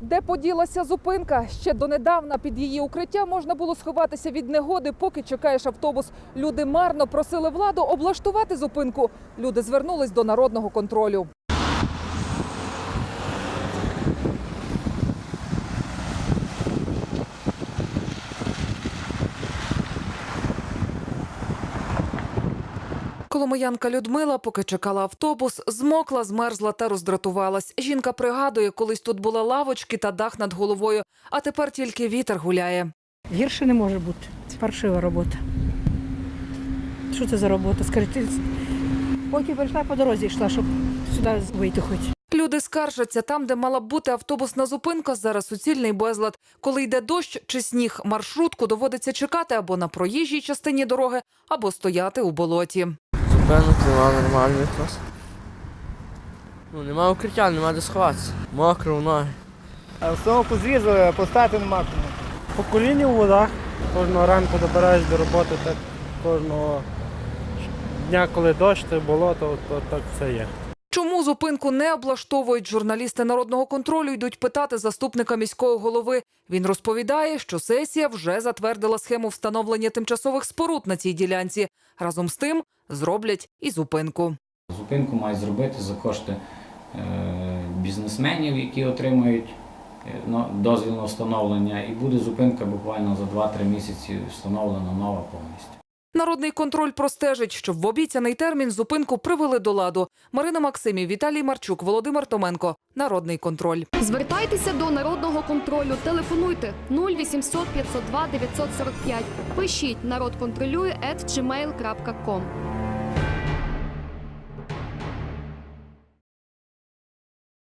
Де поділася зупинка? Ще донедавна під її укриття можна було сховатися від негоди, поки чекаєш автобус. Люди марно просили владу облаштувати зупинку. Люди звернулись до народного контролю. Коломиянка Людмила, поки чекала автобус, змокла, змерзла та роздратувалась. Жінка пригадує, колись тут були лавочки та дах над головою, а тепер тільки вітер гуляє. Гірше не може бути. Це паршива робота. Що це за робота? Скажіть, ти- поки прийшла по дорозі йшла, щоб сюди вийти хоч. Люди скаржаться там, де мала б бути автобусна зупинка, зараз суцільний безлад. Коли йде дощ чи сніг, маршрутку доводиться чекати або на проїжджій частині дороги, або стояти у болоті. Зупинок нема нормальний якраз. Ну, нема укриття, нема де сховатися. Мокро в ноги. А Остановку зрізали, поставити нема кому. По коліні у водах. Кожного ранку добираєш до роботи, так кожного дня, коли дощ, то болото, то так все є. Чому зупинку не облаштовують журналісти народного контролю? Йдуть питати заступника міського голови. Він розповідає, що сесія вже затвердила схему встановлення тимчасових споруд на цій ділянці. Разом з тим зроблять і зупинку. Зупинку мають зробити за кошти е, бізнесменів, які отримують е, дозвіл на встановлення, і буде зупинка буквально за 2-3 місяці встановлена нова повністю. Народний контроль простежить, щоб в обіцяний термін зупинку привели до ладу. Марина Максимів, Віталій Марчук, Володимир Томенко. Народний контроль. Звертайтеся до народного контролю. Телефонуйте 0800 502 945. Пишіть народ контролює.